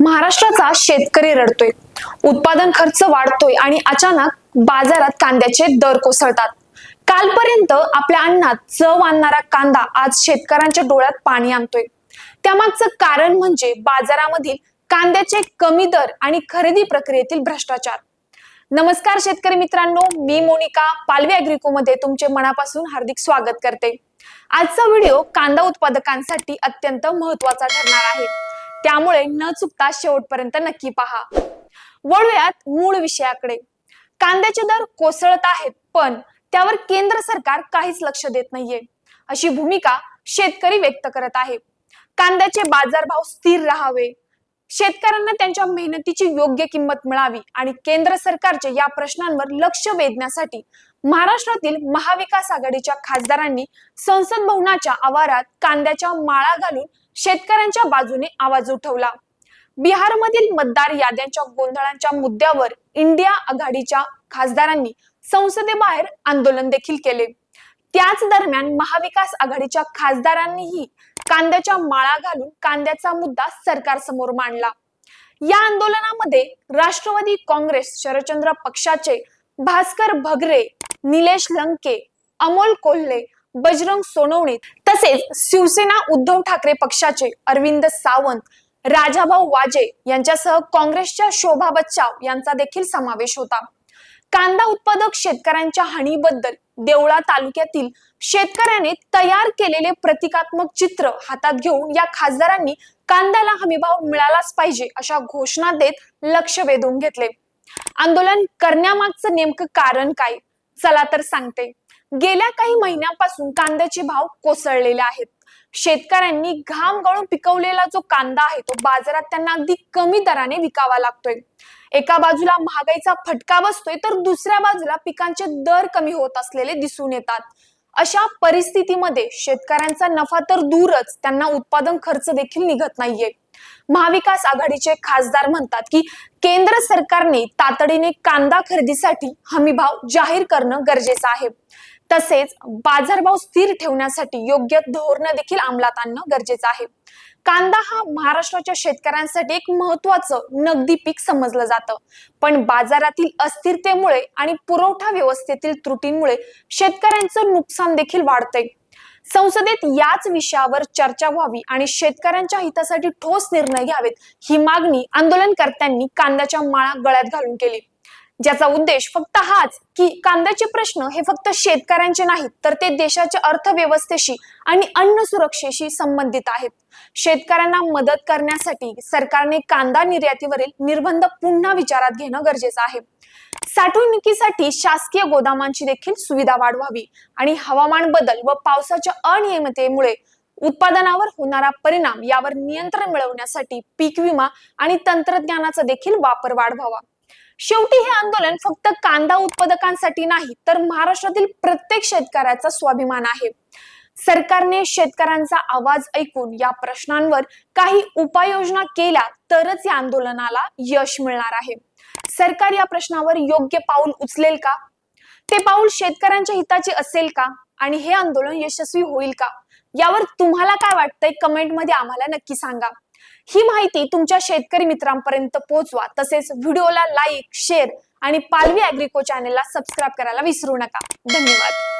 महाराष्ट्राचा शेतकरी रडतोय. उत्पादन खर्च वाढतोय आणि अचानक बाजारात कांद्याचे दर कोसळतात. कालपर्यंत आपल्या अन्नात चव आणणारा कांदा आज शेतकऱ्यांच्या डोळ्यात पाणी आणतोय. त्यामागचं कारण म्हणजे बाजारामधील कांद्याचे कमी दर आणि खरेदी प्रक्रियेतील भ्रष्टाचार. नमस्कार शेतकरी मित्रांनो मी मोनिका पालवी अॅग्रिको मध्ये तुमचे मनापासून हार्दिक स्वागत करते. आजचा व्हिडिओ कांदा उत्पादकांसाठी अत्यंत महत्त्वाचा ठरणार आहे. त्यामुळे न चुकता शेवटपर्यंत नक्की पहा. वळूयात मूळ विषयाकडे. कांद्याचे दर कोसळत आहेत पण त्यावर केंद्र सरकार काहीच लक्ष देत नाहीये. अशी भूमिका शेतकरी व्यक्त करत आहे. कांद्याचे बाजारभाव स्थिर राहावे. शेतकऱ्यांना त्यांच्या मेहनतीची योग्य किंमत मिळावी आणि केंद्र सरकारचे या प्रश्नांवर लक्ष वेधण्यासाठी महाराष्ट्रातील महाविकास आघाडीच्या खासदारांनी संसद भवनाच्या आवारात कांद्याच्या माळा घालून शेतकऱ्यांच्या बाजूने आवाज उठवला. बिहारमधील मतदार याद्यांच्या गोंधळांच्या मुद्द्यावर इंडिया आघाडीच्या खासदारांनी संसदेबाहेर आंदोलन देखील केले. त्याच दरम्यान महाविकास आघाडीच्या खासदारांनीही कांद्याच्या माळा घालून कांद्याचा मुद्दा सरकारसमोर मांडला. या आंदोलनामध्ये राष्ट्रवादी काँग्रेस शरदचंद्र पक्षाचे भास्कर भगरे निलेश लंके अमोल कोल्हे बजरंग सोनवणे तसेच शिवसेना उद्धव ठाकरे पक्षाचे अरविंद सावंत राजाभाऊ वाजे यांच्यासह काँग्रेसच्या शोभा बच्चाव यांचा देखील समावेश होता. कांदा उत्पादक शेतकऱ्यांच्या हानीबद्दल देवळा तालुक्यातील शेतकऱ्याने तयार केलेले प्रतिकात्मक चित्र हातात घेऊन या खासदारांनी कांद्याला हमीभाव मिळालाच पाहिजे अशा घोषणा देत लक्ष वेधून घेतले. आंदोलन करण्यामागचं नेमकं कारण काय? चला तर सांगते. गेल्या काही महिन्यांपासून कांद्याचे भाव कोसळलेले आहेत. शेतकऱ्यांनी घाम गळून पिकवलेला जो कांदा आहे तो बाजारात त्यांना अगदी कमी दराने विकावा लागतोय. एका बाजूला महागाईचा फटका बसतोय तर दुसऱ्या बाजूला पिकांचे दर कमी होत असलेले दिसून येतात. अशा परिस्थितीमध्ये शेतकऱ्यांचा नफा तर दूरच त्यांना उत्पादन खर्च देखील निघत नाहीये. महाविकास आघाडीचे खासदार म्हणतात की केंद्र सरकारने तातडीने कांदा खरेदीसाठी हमीभाव जाहीर करणं गरजेचं आहे. तसेच बाजारभाव स्थिर ठेवण्यासाठी योग्य धोरण देखील अंमलात आणणं गरजेचं आहे. कांदा हा महाराष्ट्राच्या शेतकऱ्यांसाठी एक महत्वाचं नगदी पीक समजलं जातं. पण बाजारातील अस्थिरतेमुळे आणि पुरवठा व्यवस्थेतील त्रुटींमुळे शेतकऱ्यांचं नुकसान देखील वाढतंय. संसदेत याच विषयावर चर्चा व्हावी आणि शेतकऱ्यांच्या हितासाठी ठोस निर्णय घ्यावेत ही मागणी आंदोलनकर्त्यांनी कांद्याच्या माळा गळ्यात घालून केली. ज्याचा उद्देश फक्त हाच की कांद्याचे प्रश्न हे फक्त शेतकऱ्यांचे नाहीत तर ते देशाच्या अर्थव्यवस्थेशी आणि अन्न सुरक्षेशी संबंधित आहेत. शेतकऱ्यांना मदत करण्यासाठी सरकारने कांदा निर्यातीवरील निर्बंध पुन्हा विचारात घेणं गरजेचं आहे. साठवणुकीसाठी शासकीय गोदामांची देखील सुविधा वाढवावी आणि हवामान बदल व पावसाच्या अनियमिततेमुळे उत्पादनावर होणारा परिणाम यावर नियंत्रण मिळवण्यासाठी पीक विमा आणि तंत्रज्ञानाचा देखील वापर वाढवावा. शेवटी हे आंदोलन फक्त कांदा उत्पादकांसाठी नाही तर महाराष्ट्रातील प्रत्येक शेतकऱ्याचा स्वाभिमान आहे. सरकारने शेतकऱ्यांचा आवाज ऐकून या प्रश्नांवर काही उपाययोजना केल्या तरच या आंदोलनाला यश मिळणार आहे. सरकार या प्रश्नावर योग्य पाऊल उचलेल का? ते पाऊल शेतकऱ्यांच्या हिताचे असेल का? आणि हे आंदोलन यशस्वी होईल का? यावर तुम्हाला काय वाटतंय? कमेंटमध्ये आम्हाला नक्की सांगा. ही माहिती तुमच्या शेतकरी मित्रांपर्यंत पोहोचवा. तसेच व्हिडिओला लाईक शेअर आणि पालवी अॅग्रिको चॅनेलला सबस्क्राईब करायला विसरू नका. धन्यवाद.